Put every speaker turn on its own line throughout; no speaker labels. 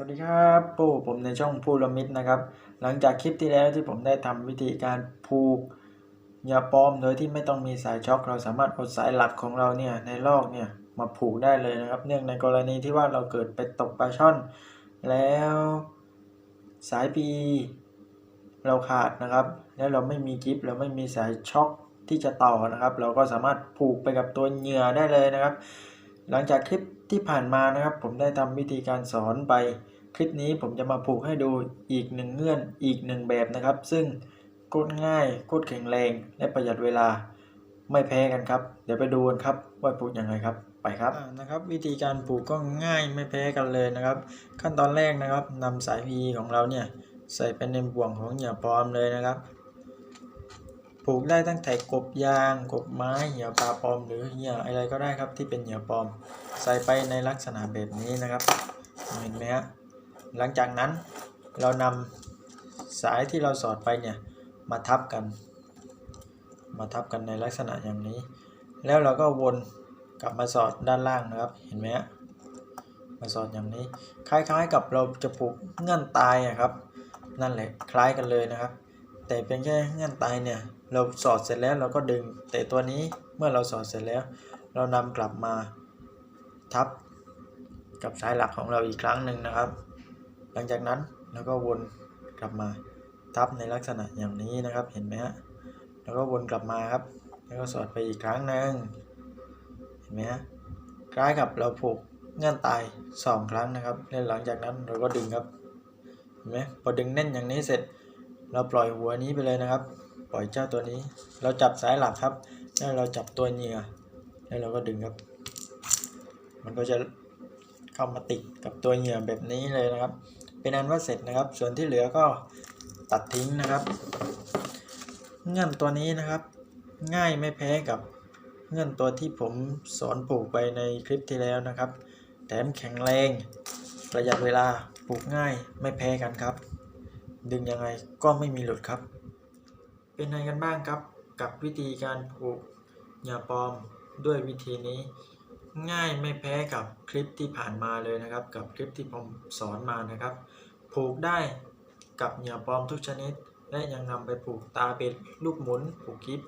วัสดีครับปู่ผมในช่องพูละมิดนะครับ หลังจากคลิปที่แล้วที่ผมได้ทำวิธีการผูกเหยื่อปลอมโดยที่ไม่ต้องมีสายช็อคเราสามารถเอาสายหลักของเราเนี่ยในลอกเนี่ยมาผูกได้เลยนะครับ เนื่องในกรณีที่ว่าเราเกิดไปตกปลาช่อน แล้วสายปีเราขาดนะครับ แล้วเราไม่มีกิฟเราไม่มีสายช็อคที่จะต่อนะครับ เราก็สามารถผูกไปกับตัวเหยื่อได้เลยนะครับ หลังจากคลิปที่ผ่านมานะครับ ผมได้ทำวิธีการสอนไป คลิปนี้ผมจะมาผูกให้ดูอีกหนึ่งเงื่อนอีกหนึ่งแบบนะครับ ซึ่งโคตรง่ายโคตรแข็งแรง และประหยัดเวลาไม่แพ้กันครับ เดี๋ยวไปดูกันครับว่าผูกยังไงครับไปครับนะครับ วิธีการผูกก็ง่ายไม่แพ้กันเลยนะครับ ขั้นตอนแรกนะครับนำสาย PE ของเราเนี่ยใส่ไปในบ่วงของเหยื่อปลอมเลยนะครับ ผูกได้ตั้งแต่กบยาง กบไม้เหยื่อปลาปลอมหรือเหยื่ออะไรก็ได้ครับที่เป็นเหยื่อปลอม ใส่ไปในลักษณะแบบนี้นะครับเห็นไหมฮะหลังจากนั้นเรานำสายที่เราสอดไปเนี่ยมาทับกัน มาทับกันในลักษณะอย่างนี้ แล้วเราก็วนกลับมาสอดด้านล่างนะครับเห็นไหมฮะมาสอดอย่างนี้ คล้ายๆกับเราจะผูกเงื่อนตายอะครับ นั่นแหละคล้ายกันเลยนะครับ แต่เพียงแค่เงื่อนตายเนี่ย เราสอดเสร็จแล้วเราก็ดึง แต่ตัวนี้เมื่อเราสอดเสร็จแล้ว เรานำกลับมาทับกับสายหลักของเราอีกครั้งหนึ่งนะครับ หลังจากนั้นเราก็วนกลับมาทับในลักษณะอย่างนี้นะครับเห็นไหมฮะแล้วก็วนกลับมาครับ แล้วก็สอดไปอีกครั้งหนึ่งเห็นไหมฮะคล้ายกับเราผูกเงื่อนตายสองครั้งนะครับแล้วหลังจากนั้นเราก็ดึงครับเห็นไหมพอดึงแน่นอย่างนี้เสร็จ เราปล่อยหัวนี้ไปเลยนะครับ ปล่อยเจ้าตัวนี้ เราจับสายหลักครับ แล้วเราจับตัวเหยื่อแล้วเราก็ดึงครับ มันก็จะเข้ามาติดกับตัวเหยื่อแบบนี้เลยนะครับ เป็นอันว่าเสร็จนะครับ ส่วนที่เหลือก็ตัดทิ้งนะครับ เงื่อนตัวนี้นะครับ ง่ายไม่แพ้กับเงื่อนตัวที่ผมสอนปลูกไปในคลิปที่แล้วนะครับ แถมแข็งแรง ประหยัดเวลาปลูกง่ายไม่แพ้กันครับ ดึงยังไงก็ไม่มีหลุดครับ เป็นไงกันบ้างครับกับวิธีการผูกเหยื่อปลอมด้วยวิธีนี้ ง่ายไม่แพ้กับคลิปที่ผ่านมาเลยนะครับ กับคลิปที่ผมสอนมานะครับ ผูกได้กับเหยื่อปลอมทุกชนิด และยังนำไปผูกตาเป็ดลูกหมุนผูกคลิป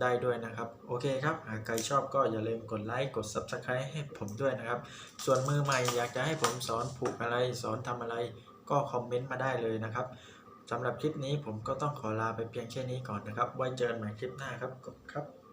ได้ด้วยนะครับ โอเคครับ หากใครชอบก็อย่าลืมกดไลค์กด Subscribe ให้ผมด้วยนะครับ ส่วนมือใหม่อยากจะให้ผมสอนผูกอะไรสอนทำอะไรก็คอมเมนต์มาได้เลยนะครับ สำหรับคลิปนี้ผมก็ต้องขอลาไปเพียงแค่นี้ก่อนนะครับ ไว้เจอกันใหม่คลิปหน้าครับครับ